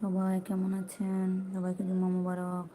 সবাই কেমন আছেন? সবাইকে জুম্মা মুবারক।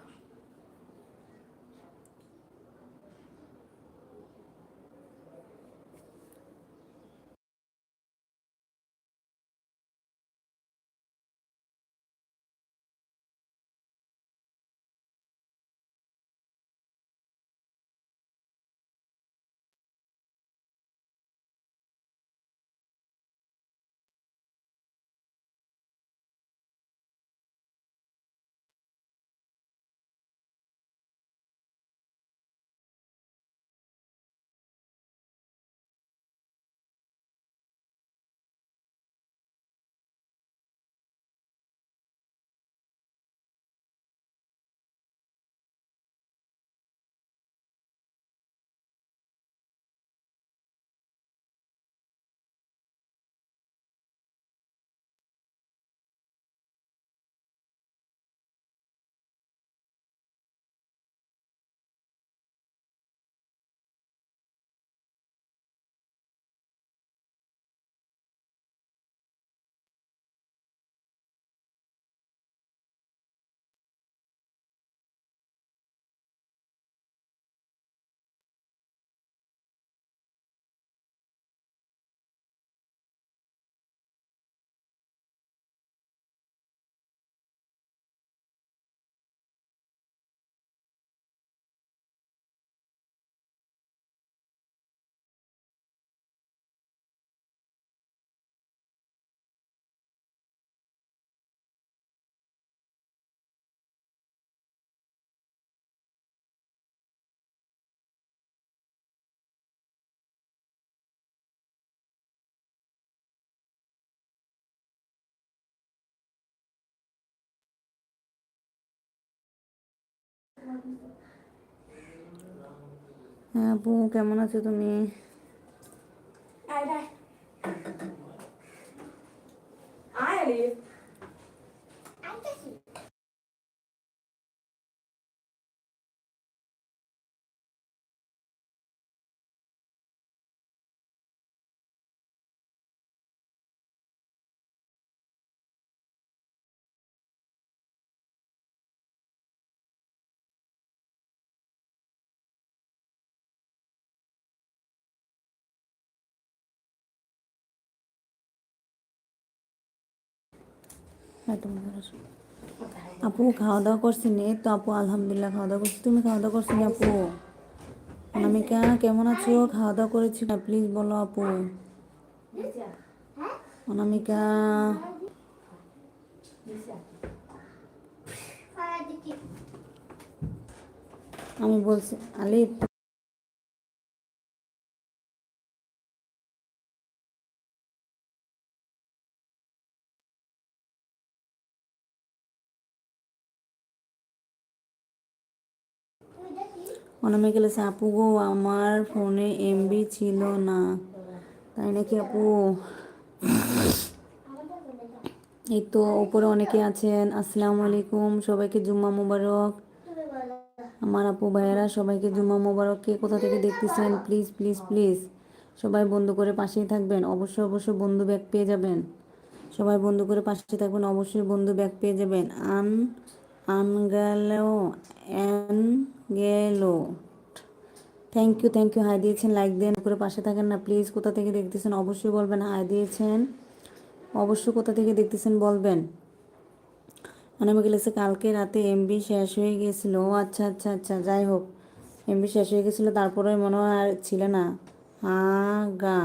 হ্যাঁ আপু কেমন আছো তুমি? আয় আয়। আয় à আপু খাওয়া দাওয়া করছি নি তো আপু, আলহামদুলিল্লাহ খাওয়া দাওয়া করছি। তুমি খাওয়া দাওয়া করছি আপু? অনামিকা কেমন আছো? খাওয়া দাওয়া করেছি না? প্লিজ বলো আপু। অনামিকা। আমি বলছি, আলিফ। অনামিকা লেছে আপু গো, আমার ফোনে এমবি ছিল না। তাই নাকি আপু? এই তো উপরে অনেকে আছেন, আসসালামু আলাইকুম, সবাইকে জুম্মা মুবারক। আমার আপু ভাইয়েরা, সবাইকে জুম্মা মোবারক কে কোথা থেকে দেখতেছেন? Please please please. সবাই বন্ধু করে পাশেই থাকবেন, অবশ্যই অবশ্যই বন্ধু ব্যাগ পেয়ে যাবেন। সবাই বন্ধু করে পাশে থাকবেন, অবশ্যই বন্ধু ব্যাগ পেয়ে যাবেন। আন আনগেলো অ্যান গেলো thank you thank you hi দিয়েছেন লাইক দেন, করে পাশে থাকেন না প্লিজ কোথা থেকে দেখতেছেন, অবশ্যই বলবেন, হাই দিয়েছেন। অবশ্যই কোথা থেকে দেখতেছেন, বলবেন। অনামিকা লিখছে কালকে রাতে এমবি শেষ হয়ে গেছিল। ও আচ্ছা আচ্ছা আচ্ছা যাই হোক। এমবি শেষ হয়ে গেছিল তারপরে মনে হয় আর ছিল না। হাগা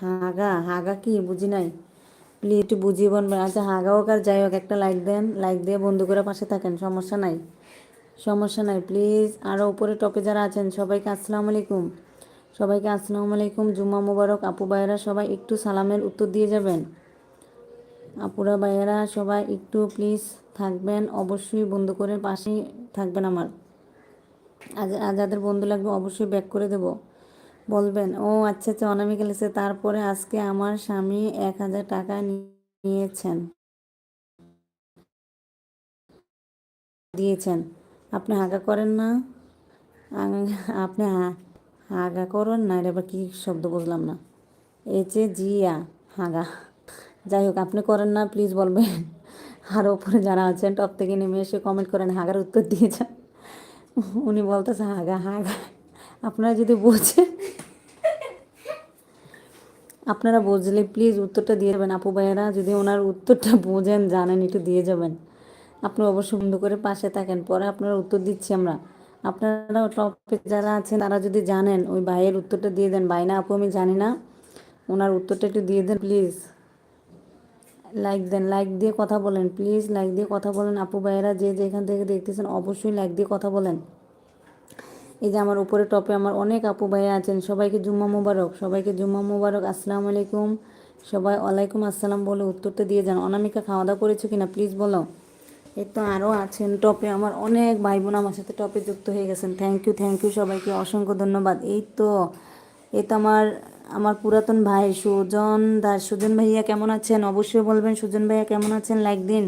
হাগা হাগা কি? বুঝি নাই। প্লিজ একটু বুঝিয়ে বলবেন। আচ্ছা হাগা হোক আর যাই হোক, একটা লাইক দেন। লাইক দিয়ে বন্ধু করে পাশে থাকেন, সমস্যা নাই। সমস্যা নাই, প্লিজ। আরও উপরে টপে যারা আছেন, সবাইকে আসসালামু আলাইকুম। সবাইকে আসসালামু আলাইকুম। জুম্মা মুবারক। আপু ভাইয়েরা সবাই একটু সালামের উত্তর দিয়ে যাবেন। আপুরা ভাইয়েরা সবাই একটু প্লিজ থাকবেন। অবশ্যই বন্ধু করে পাশেই থাকবেন আমার। আজ যাদের বন্ধু লাগবে, অবশ্যই ব্যাক করে দেব। বলবেন? ও আচ্ছা আচ্ছা অনামিকা লিখছে, তারপরে আজকে আমার স্বামী এক হাজার টাকা নিয়েছেন। দিয়েছেন। আপনি হাগা করেন না? আপনি হাগা করেন না, এটা আবার কী শব্দ বুঝলাম না। এইচে জিয়া, হাগা। যাই হোক, আপনি করেন না, প্লিজ বলবেন। আর ওপরে যারা আছেন, টপ থেকে নেমে এসে কমেন্ট করেন, হাগার উত্তর দিয়ে যান। উনি বলতেছে, হাগা হাগা। আপনারা যদি বোঝেন আপনারা বুঝলে প্লিজ উত্তরটা দিয়ে যাবেন। আপু ভাইয়েরা, যদি ওনার উত্তরটা বোঝেন, জানেন, একটু দিয়ে যাবেন। আপনি অবশ্যই বন্ধ করে পাশে থাকেন, পরে আপনারা উত্তর দিচ্ছি আমরা। আপনারা টপে যারা আছেন, তারা যদি জানেন, ওই ভাইয়ের উত্তরটা দিয়ে দেন। ভাই না, আপু, আমি জানি না। ওনার উত্তরটা একটু দিয়ে দেন প্লিজ লাইক দেন লাইক দিয়ে কথা বলেন প্লিজ লাইক দিয়ে কথা বলেন। আপু ভাইয়েরা, যে যেখান থেকে দেখতেছেন, অবশ্যই লাইক দিয়ে কথা বলেন। এই যে আমার উপরে টপে আমার অনেক আপু ভাইয়া আছেন, সবাইকে জুম্মা মুবারক, সবাইকে জুম্মা মুবারক, আসসালামু আলাইকুম। সবাই ওয়ালাইকুম আসসালাম বলে উত্তরটা দিয়ে যান। অনামিকা খাওয়া দাওয়া করেছ কিনা? প্লিজ বলো। এই তো আরও আছেন টপে আমার অনেক ভাই বোন আমার সাথে টপে যুক্ত হয়ে গেছেন। থ্যাংক ইউ থ্যাংক ইউ সবাইকে অসংখ্য ধন্যবাদ। এই তো এই তো আমার আমার পুরাতন ভাই সুজন দাস। সুজন ভাইয়া কেমন আছেন? অবশ্যই বলবেন সুজন ভাইয়া কেমন আছেন? লাইক দিন।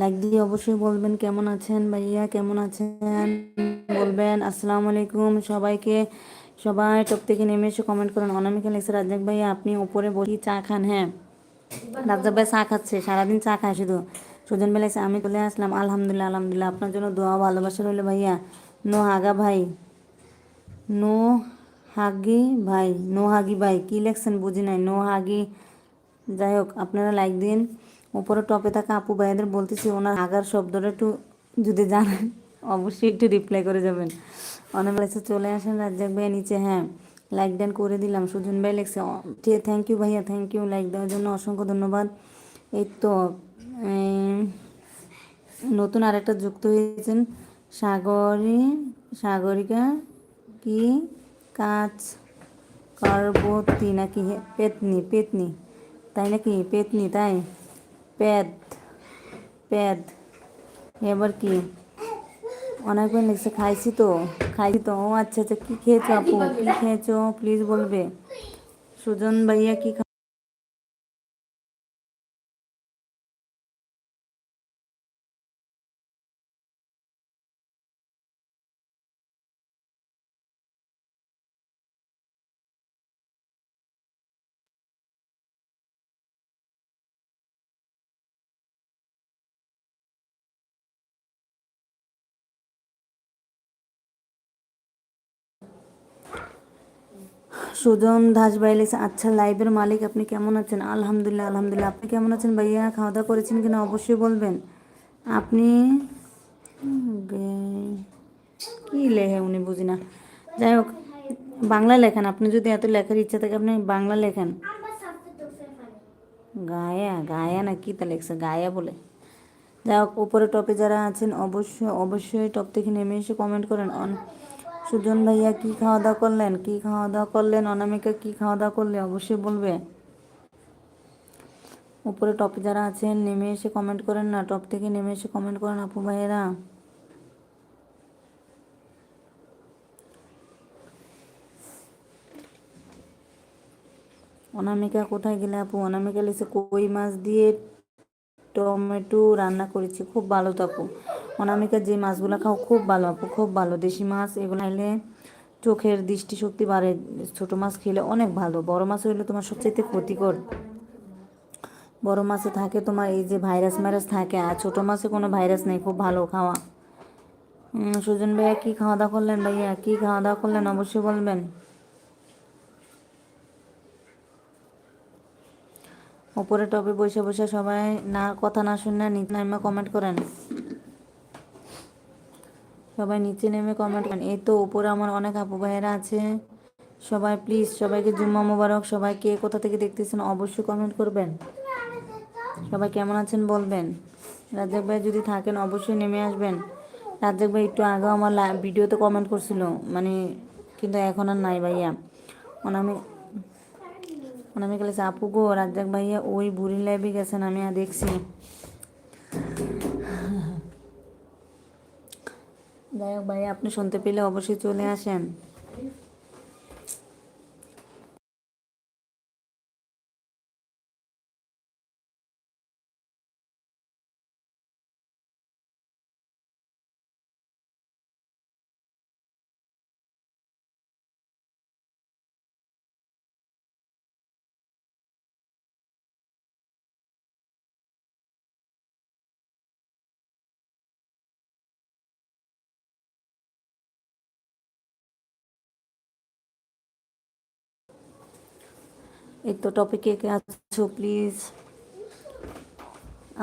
লাইক দিয়ে অবশ্যই বলবেন কেমন আছেন ভাইয়া, কেমন আছেন? বলবেন, আসসালামু আলাইকুম। সবাইকে, সবাই টপ থেকে নেমে এসে কমেন্ট করেন। অনামিকা লেগেছে রাজ্জাক ভাইয়া আপনি ওপরে বসি চা খান। হ্যাঁ। রাজ্জাক ভাই চা খাচ্ছে, সারাদিন চা খায় শুধু। সুজন ভাই লেগেছে আমি চলে আসলাম, আলহামদুলিল্লাহ আলহামদুলিল্লাহ। আপনার জন্য দোয়া ভালোবাসা রইল ভাইয়া। নো হাগা ভাই নো হাগি ভাই নো হাগি ভাই, কী লেখছেন বুঝি নাই নো হাগি যাই হোক, আপনারা লাইক দিন। উপরে টপে থাকা আপু ভাইয়াদের বলতেছি, ওনার আগার শব্দটা একটু যদি জানেন, অবশ্যই একটু রিপ্লাই করে যাবেন। অনেক লেগেছে, চলে আসেন রাজ্জাক ভাইয়া নিচে। হ্যাঁ লাইক ডান করে দিলাম। সুজন ভাই লেগছে থ্যাংক ইউ ভাইয়া থ্যাংক ইউ লাইক দেওয়ার জন্য অসংখ্য ধন্যবাদ। এই তো নতুন আরেকটা যুক্ত হয়েছেন। সাগরী, সাগরিকা কি কাজ কারবতী নাকি? পেতনি পেতনি। তাই নাকি? পেতনি, তাই? পেদ পেদ, এবার কি? অনেকবার লিখছে, খাইছি তো খাইছি তো। ও আচ্ছা আচ্ছা কী খেয়েছো আপু? কী খেয়েছো? প্লিজ বলবে। সুজন ভাইয়া কি সুজন দাস ভাই লিখছে আচ্ছা লাইভের মালিক আপনি কেমন আছেন? আলহামদুলিল্লাহ আলহামদুলিল্লাহ। আপনি কেমন আছেন ভাইয়া? খাওয়া দাওয়া করেছেন কিনা অবশ্যই বলবেন। আপনি? কি লেখে উনি বুঝি না। যাই হোক, বাংলা লেখেন। আপনি যদি এত লেখার ইচ্ছা থাকে, আপনি বাংলা লেখেন। গায়া গায়া না কি তা লেখছে? গায়া বলে। যাই হোক, উপরে টপে যারা আছেন, অবশ্যই অবশ্যই টপ থেকে নেমে এসে কমেন্ট করেন। সুজন ভাইয়া কি খাওয়া দাওয়া করলেন? কি খাওয়া দাওয়া করলেন? অনামিকা কি খাওয়া দাওয়া করলে? অবশ্যই বলবে। উপরে টপে যারা আছেন, নেমে এসে কমেন্ট করেন না। টপ থেকে নেমে এসে কমেন্ট করেন আপু ভাইয়েরা। অনামিকা কোথায় গেলে আপু? অনামিকা লিখছে, কই মাছ দিয়ে টমেটো রান্না করেছি। খুব ভালো তো আপু। অনামিকা যে মাছগুলো খাও, খুব ভালো আপু, খুব ভালো। দেশি মাছ, এগুলো খাইলে চোখের দৃষ্টিশক্তি বাড়ে। ছোট মাছ খেলে অনেক ভালো। বড় মাছ হইলে তোমার সবচেয়ে ক্ষতিকর। বড় মাছে থাকে তোমার এই যে ভাইরাস মাইরাস থাকে, আর ছোট মাছে কোনো ভাইরাস নেই, খুব ভালো খাওয়া। সুজন ভাইয়া কি খাওয়া দাওয়া করলেন ভাইয়া? কি খাওয়া দাওয়া করলেন? অবশ্যই বলবেন। উপরে টপে বসে বসে সবাই না, কথা না শুনে নিচে নেমে কমেন্ট করেন। সবাই নিচে নেমে কমেন্ট করেন। এই তো উপরে আমার অনেক আপু ভাইয়েরা আছে। সবাই প্লিজ সবাইকে জুম্মা মোবারক, সবাই কে কোথা থেকে দেখতেছেন অবশ্যই কমেন্ট করবেন। সবাই কেমন আছেন বলবেন। রাজ্জাক ভাই যদি থাকেন অবশ্যই নেমে আসবেন। রাজ্জাক ভাই একটু আগেও আমার ভিডিওতে কমেন্ট করছিল মানে কিন্তু এখন আর নাই ভাইয়া। অনামি অনামি গেলেছে আপু গো, রাজ্জাক ভাইয়া ওই বুড়ি লাইভে গেছেন, আমি আর দেখছি। যাই হোক ভাইয়া আপনি শুনতে পেলে অবশ্যই চলে আসেন। এই তো টপিকে কে আছো প্লিজ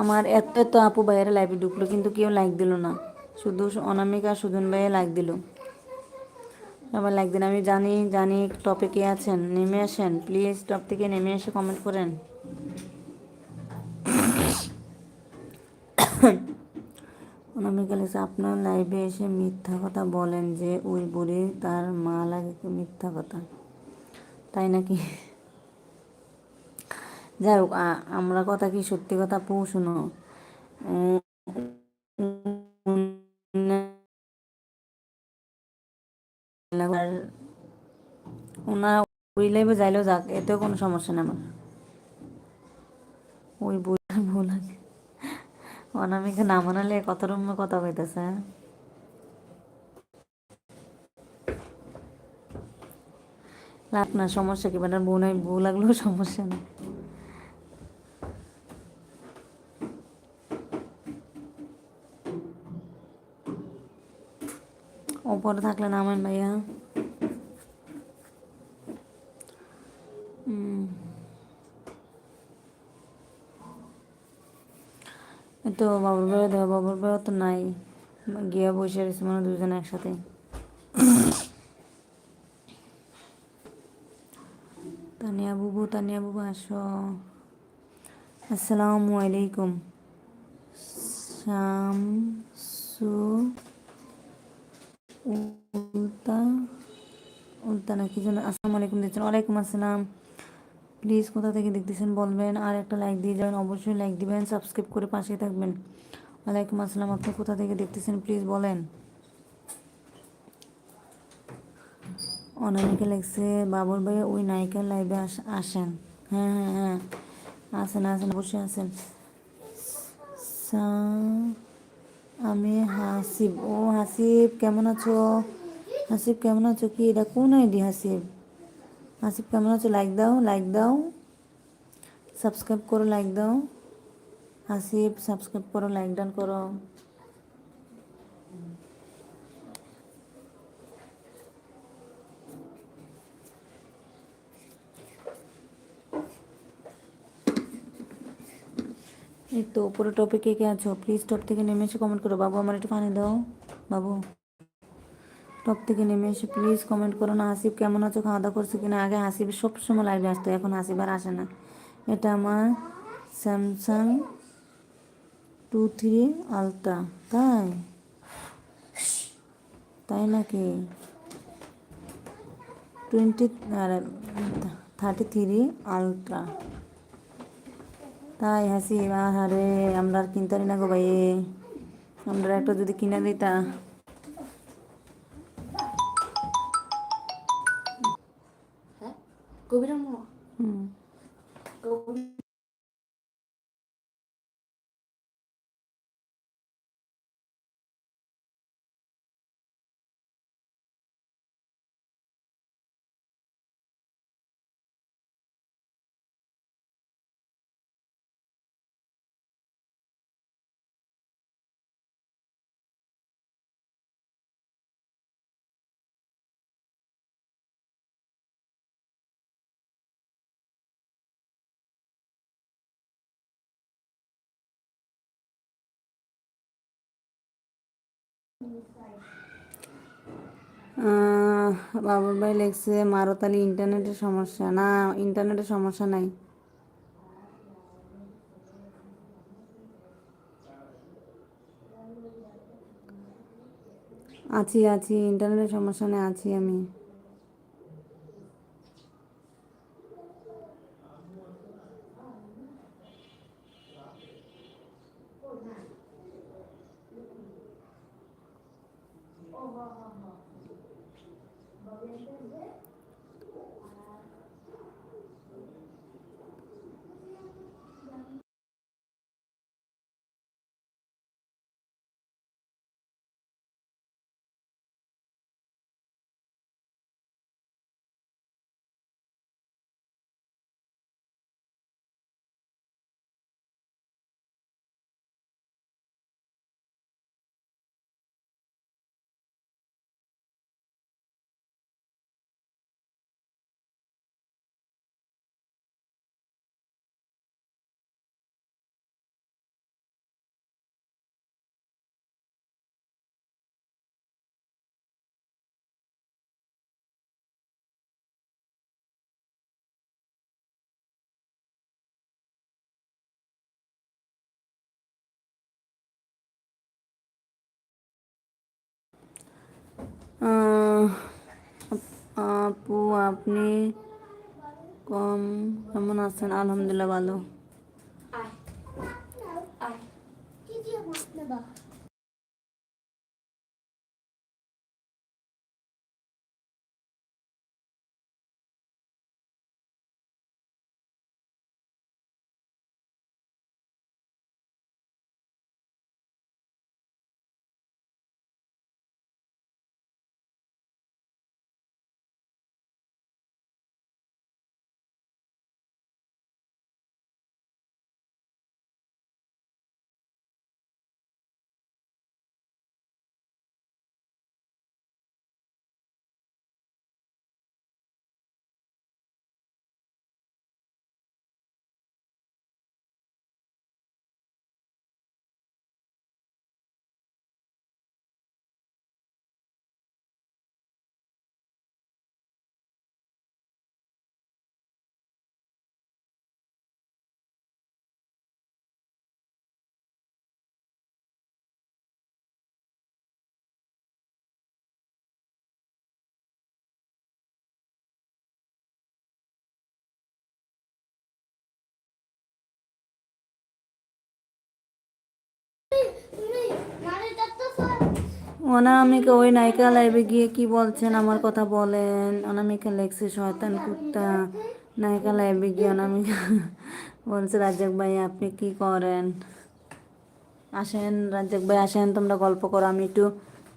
আমার এত এত আপু ভাইয়েরা লাইভে ঢুকলো, কিন্তু কেউ লাইক দিল না। শুধু অনামিকা সুজন ভাইয়া লাইক দিল। সবাই লাইক দিন, আমি জানি জানি টপিকে আছেন, নেমে আসেন। প্লিজ টপ থেকে নেমে এসে কমেন্ট করেন। অনামিকা লিখছে আপনার লাইভে এসে মিথ্যা কথা বলেন যে, ওই বুড়ি তার মা লাগে মিথ্যা কথা? তাই নাকি? যাই হোক আমরা কথা কি সত্যি কথা পৌ শুনো? উম, আর ওনার ওই লাইভে যাইলেও যাক এতেও কোনো সমস্যা নেই আমার। ওই বইটার ভুল আছে অনামিকা না মানালে কত রকম কথা কইতেছে হ্যাঁ? না সমস্যা কি? মানে বউ ভুল লাগলেও সমস্যা নেই। ওপরে থাকলে নামেন ভাইয়া। তো বাবুর বেড়া দেওয়া বাবুর বেড়া তো নাই। গিয়া বসে রয়েছে মানে দুজন একসাথে। তানিয়া বুবু তানিয়া বুবু, আসো। আসসালামু আলাইকুম। শামসু উল্টা উল্টা না, কি যেন, আসসালামু আলাইকুম দিচ্ছেন ওয়ালাইকুম আসসালাম। প্লিজ কোথা থেকে দেখতেছেন বলবেন? আর একটা লাইক দিয়ে যাবেন, অবশ্যই লাইক দিবেন সাবস্ক্রাইব করে পাশে থাকবেন। ওয়ালাইকুম আসসালাম, আপনি কোথা থেকে দেখতেছেন? প্লিজ বলেন। অনামিকা লাগছে বাবুর ভাই ওই নায়িকার লাইভে আসেন। হ্যাঁ হ্যাঁ হ্যাঁ। আসেন আসেন, অবশ্যই আসেন। সা- আমি হাসিব। ও হাসিব, কেমন আছো? হাসিব, কেমন আছো কি? এটা কোন আইডি হাসিব? হাসিব, কেমন আছো? লাইক দাও লাইক দাও। সাবস্ক্রাইব করো, লাইক দাও। হাসিব, সাবস্ক্রাইব করো, লাইক ডান করো। এই তো পুরো টপিকে কে আছো? প্লিজ টপ থেকে নেমে এসে কমেন্ট করো। বাবু, আমার একটু পানি দাও। বাবু টপ থেকে নেমে এসে প্লিজ কমেন্ট করো না। হাসিব কেমন আছো? খাওয়া দাওয়া করছ কিনা? আগে হাসিব সবসময় লাইভে আসতো, এখন হাসিব আর আসে না। এটা আমার স্যামসাং টু থ্রি আলট্রা তাই? তাই নাকি? টোয়েন্টি থার্টি থ্রি আলট্রা তাই হাসি আরে আমরা আর কিনতে পারি না গো ভাই আমরা একটা যদি কিনে দিতা। হ্যাঁ? কবিরাম হুম। বাবুর ভাই লেখছে মারতালি ইন্টারনেটের সমস্যা। না ইন্টারনেটের সমস্যা নাই। আছি আছি ইন্টারনেটের সমস্যা নেই, আছি আমি। আপু আপনি কম কেমন আছেন? আলহামদুলিল্লাহ ভালো। অনামিকা ওই নায়িকা লাইভে গিয়ে কি বলছেন? আমার কথা বলেন। অনামিকা লেখছে, শয়তান কুত্তা। নায়িকা লাইভে গিয়ে অনামিকা বলছে, রাজ্জাক ভাই, আপনি কি করেন? আসেন, রাজ্জাক ভাই, আসেন, তোমরা গল্প করো, আমি একটু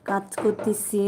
কাজ করতেছি।